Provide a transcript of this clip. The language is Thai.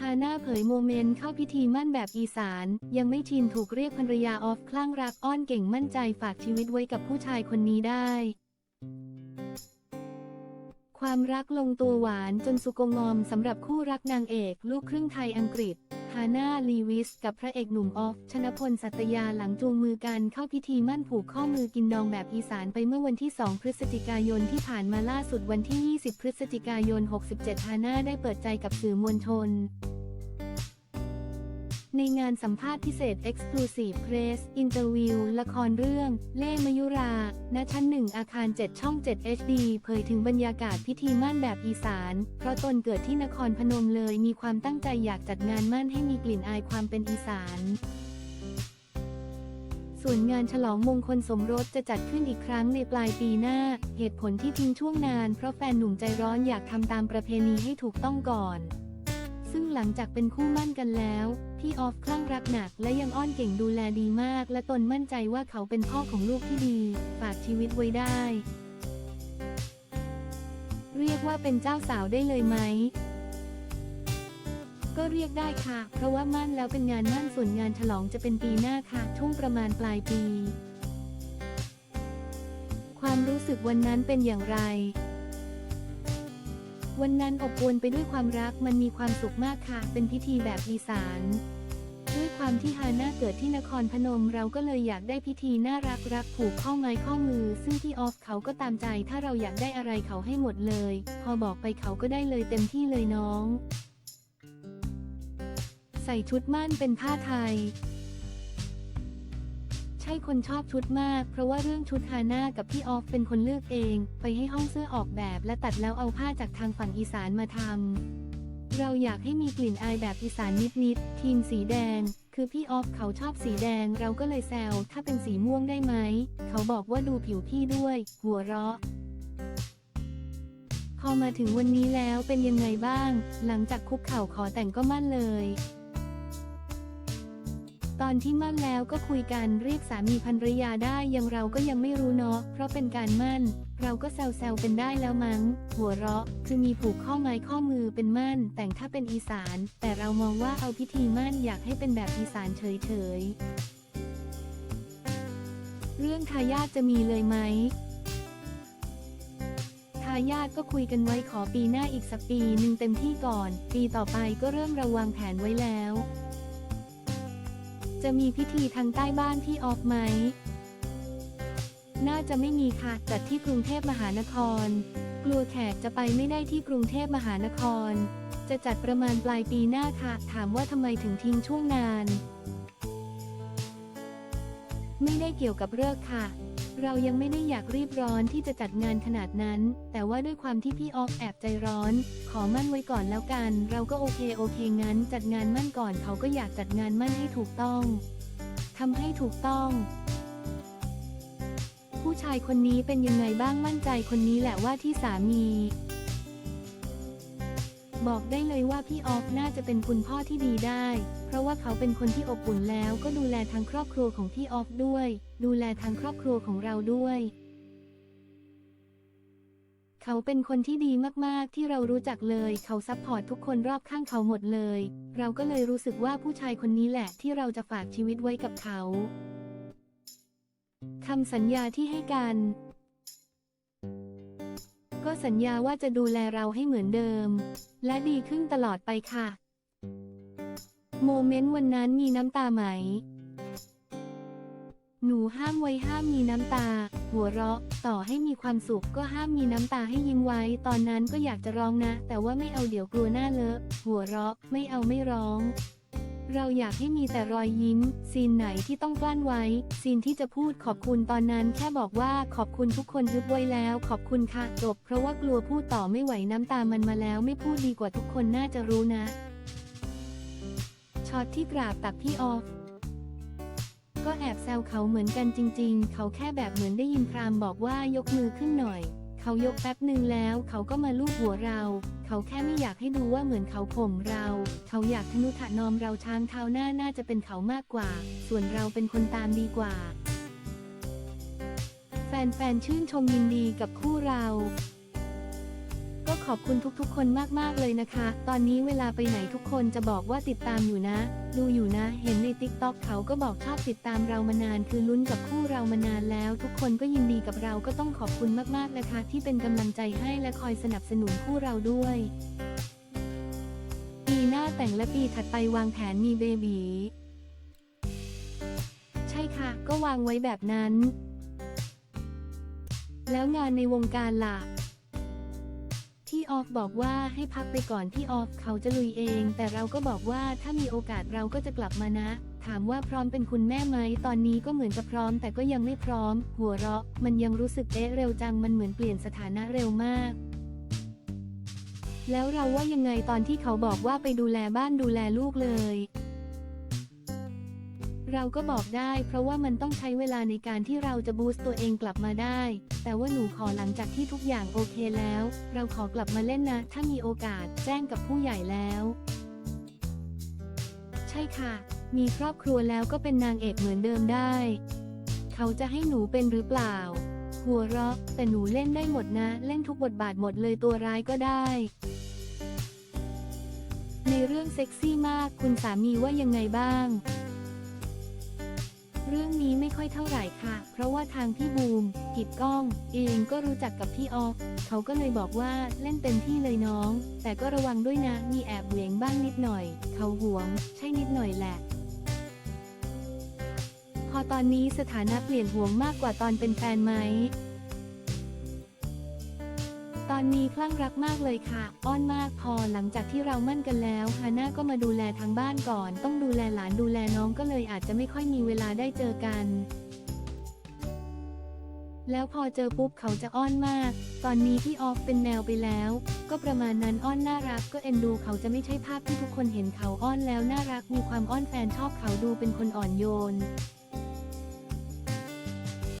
ฮาน่าเผยโมเมนต์เข้าพิธีมั่นแบบอีสาน ยังไม่ชินถูกเรียกภรรยาออฟคลั่งรักอ้อนเก่งมั่นใจฝากชีวิตไว้กับผู้ชายคนนี้ได้ ความรักลงตัวหวานจนสุกงอมสำหรับคู่รักนางเอกลูกครึ่งไทยอังกฤษฮาน่าลีวิส กับพระเอกหนุ่มออฟ ชนพลสัตยาหลังจูงมือกันเข้าพิธีมั่นผูกข้อมือกินนองแบบอีสานไปเมื่อวันที่ 2 พฤศจิกายนที่ผ่านมาล่าสุดวันที่ 20 พฤศจิกายน 67ฮาน่าได้เปิดใจกับสื่อมวลชน ในงานสัมภาษณ์พิเศษ Exclusive Press Interview ละครเรื่อง เล่มยุรา ณ ชั้นหนึ่งอาคาร 7 ช่อง 7 HD เผยถึงบรรยากาศพิธีมั่นแบบอีสาน เพราะตนเกิดที่นครพนมเลยมีความตั้งใจอยากจัดงานมั่นให้มีกลิ่นอายความเป็นอีสาน ส่วนงานฉลองมงคลสมรสจะจัดขึ้นอีกครั้งในปลายปีหน้า เหตุผลที่ทิ้งช่วงนานเพราะแฟนหนุ่มใจร้อนอยากทำตามประเพณีให้ถูกต้องก่อน ซึ่งหลังจากเป็นคู่มั่นกันแล้ว พี่ออฟคลั่งรักหนักและยังอ้อนเก่งดูแลดีมาก และตนมั่นใจว่าเขาเป็นพ่อของลูกที่ดี ฝากชีวิตไว้ได้ เรียกว่าเป็นเจ้าสาวได้เลยไหมก็เรียกได้ค่ะ เพราะว่ามั่นแล้วเป็นงานมั่นส่วนงานฉลองจะเป็นปีหน้าค่ะ ช่วงประมาณปลายปี ความรู้สึกวันนั้นเป็นอย่างไร วันนั้นอบอวลไปด้วยความรักมันมีความสุขมากค่ะ เป็นพิธีแบบอีสาน ด้วยความที่ฮาน่าเกิดที่นครพนมเราก็เลยอยากได้พิธีน่ารักรักผูกข้อไม้ข้อมือ ซึ่งพี่ออฟเขาก็ตามใจถ้าเราอยากได้อะไรเขาให้หมดเลย พอบอกไปเขาก็ได้เลยเต็มที่เลยน้อง ใส่ชุดม่านเป็นผ้าไทย ใช่คนชอบชุดมาก เพราะว่าเรื่องชุดฮาน่ากับพี่ออฟเป็นคนเลือกเอง ไปให้ห้องเสื้อออกแบบ และตัดแล้วเอาผ้าจากทางฝั่งอีสานมาทำเราอยากให้มีกลิ่นอายแบบอีสานนิดๆทีมสีแดง คือพี่ออฟเขาชอบสีแดง เราก็เลยแซวถ้าเป็นสีม่วงได้ไหม เขาบอกว่าดูผิวพี่ด้วย หัวเราะพอมาถึงวันนี้แล้วเป็นยังไงบ้าง หลังจากคุกเข่าขอแต่งก็มั่นเลย ตอนที่มั่นแล้วก็คุยกันเรียกสามีภรรยาได้ยังเราก็ยังไม่รู้เนาะเพราะเป็นการมั่น เราก็แซวๆเป็นได้แล้วมั้ง หัวเราะ คือมีผูกข้อไม้ข้อมือเป็นมั่น แต่งถ้าเป็นอีสาน แต่เรามองว่าเอาพิธีมั่นอยากให้เป็นแบบอีสานเฉยๆ เรื่องทายาทจะมีเลยไหมทายาทก็คุยกันไว้ขอปีหน้าอีกสักปีหนึ่งเต็มที่ก่อน ปีต่อไปก็เริ่มระวางแผนไว้แล้ว จะมีพิธีทางใต้บ้านที่ออฟไหม น่าจะไม่มีค่ะจัดที่กรุงเทพมหานคร กลัวแขกจะไปไม่ได้ที่กรุงเทพมหานคร จะจัดประมาณปลายปีหน้าค่ะ ถามว่าทำไมถึงทิ้งช่วงนาน ไม่ได้เกี่ยวกับเลิกษ์ค่ะ เรายังไม่ได้อยากรีบร้อนที่จะจัดงานขนาดนั้น แต่ว่าด้วยความที่พี่ออฟแอบใจร้อน ขอมั่นไว้ก่อนแล้วกัน เราก็โอเคโอเคงั้น จัดงานมั่นก่อนเขาก็อยากจัดงานมั่นให้ถูกต้องทำให้ถูกต้อง ผู้ชายคนนี้เป็นยังไงบ้างมั่นใจคนนี้แหละว่าที่สามี บอกได้เลยว่าพี่ออฟน่าจะเป็นคุณพ่อที่ดีได้ เพราะว่าเขาเป็นคนที่อบอุ่นแล้วก็ดูแลทางครอบครัวของพี่ออฟด้วย ดูแลทางครอบครัวของเราด้วย เขาเป็นคนที่ดีมากๆที่เรารู้จักเลย เขาซัพพอร์ตทุกคนรอบข้างเขาหมดเลย เราก็เลยรู้สึกว่าผู้ชายคนนี้แหละที่เราจะฝากชีวิตไว้กับเขาคำสัญญาที่ให้กัน ก็สัญญาว่าจะดูแลเราให้เหมือนเดิม และดีขึ้นตลอดไปค่ะ โมเมนต์วันนั้นมีน้ำตาไหม หนูห้ามไว้ห้ามมีน้ำตา หัวเราะ ต่อให้มีความสุขก็ห้ามมีน้ำตาให้ยิ้มไว้ ตอนนั้นก็อยากจะร้องนะ แต่ว่าไม่เอาเดี๋ยวกลัวหน้าเลอะ หัวเราะ ไม่เอาไม่ร้อง เราอยากให้มีแต่รอยยิ้ม ซีนไหนที่ต้องกลั้นไว้ ซีนที่จะพูดขอบคุณตอนนั้นแค่บอกว่าขอบคุณทุกคนทึบไว้แล้ว ขอบคุณค่ะจบเพราะว่ากลัวพูดต่อไม่ไหวน้ำตามันมาแล้วไม่พูดดีกว่าทุกคนน่าจะรู้นะช็อตที่กราบตักพี่ออฟก็แอบแซวเขาเหมือนกันจริง ๆ เขาแค่แบบเหมือนได้ยินพรามบอกว่ายกมือขึ้นหน่อย เขายกแป๊บหนึ่งแล้ว เขาก็มาลูบหัวเรา เขาแค่ไม่อยากให้ดูว่าเหมือนเขาข่มเรา เขาอยากทนุถนอมเราช้างเท้าหน้าน่าจะเป็นเขามากกว่า ส่วนเราเป็นคนตามดีกว่า แฟนๆชื่นชมยินดีกับคู่เรา ขอบคุณทุกๆ คนมากๆเลยนะคะ ตอนนี้เวลาไปไหนทุกคนจะบอกว่าติดตามอยู่นะ ดูอยู่นะ เห็นในติ๊กต็อกเขาก็บอกชอบติดตามเรามานาน คือลุ้นกับคู่เรามานานแล้ว ทุกคนก็ยินดีกับเราก็ต้องขอบคุณมากๆนะคะ ที่เป็นกำลังใจให้และคอยสนับสนุนคู่เราด้วย ปีหน้าแต่งและปีถัดไปวางแผนมีเบบีใช่ค่ะ ก็วางไว้แบบนั้น แล้วงานในวงการล่ะ ที่ออฟบอกว่าให้พักไปก่อนที่ออฟเขาจะลุยเอง แต่เราก็บอกว่าถ้ามีโอกาสเราก็จะกลับมานะ ถามว่าพร้อมเป็นคุณแม่ไหม ตอนนี้ก็เหมือนจะพร้อมแต่ก็ยังไม่พร้อม หัวเราะ มันยังรู้สึกเอ๊ะเร็วจังมันเหมือนเปลี่ยนสถานะเร็วมากแล้วเราว่ายังไงตอนที่เขาบอกว่าไปดูแลบ้านดูแลลูกเลย เราก็บอกได้ เพราะว่ามันต้องใช้เวลาในการที่เราจะบูสต์ตัวเองกลับมาได้ แต่ว่าหนูขอหลังจากที่ทุกอย่างโอเคแล้ว เราขอกลับมาเล่นนะ ถ้ามีโอกาสแจ้งกับผู้ใหญ่แล้ว ใช่ค่ะ มีครอบครัวแล้วก็เป็นนางเอกเหมือนเดิมได้ เขาจะให้หนูเป็นหรือเปล่า หัวเราะแต่หนูเล่นได้หมดนะ เล่นทุกบทบาทหมดเลยตัวร้ายก็ได้ในเรื่องเซ็กซี่มากคุณสามีว่ายังไงบ้าง รื่องนี้ไม่ค่อยเท่าไหร่ค่ะ เพราะว่าทางพี่บูมกิดก้อง เองก็รู้จักกับพี่ออฟเขาก็เลยบอกว่าเล่นเต็มที่เลยน้อง แต่ก็ระวังด้วยนะ มีแอบเหวี่ยงบ้างนิดหน่อย เขาหวง ใช่นิดหน่อยแหละ พอตอนนี้สถานะเปลี่ยนห่วงมากกว่าตอนเป็นแฟนไหม ตอนนี้คลั่งรักมากเลยค่ะ อ้อนมากพอหลังจากที่เรามั่นกันแล้วฮาน่าก็มาดูแลทางบ้านก่อน ต้องดูแลหลานดูแลน้องก็เลยอาจจะไม่ค่อยมีเวลาได้เจอกัน แล้วพอเจอปุ๊บเขาจะอ้อนมาก ตอนนี้พี่ออฟเป็นแมวไปแล้ว ก็ประมาณนั้นอ้อนน่ารักก็เอ็นดูเขาจะไม่ใช่ภาพที่ทุกคนเห็นเขาอ้อนแล้วน่ารักมีความอ้อนแฟนชอบเขาดูเป็นคนอ่อนโยน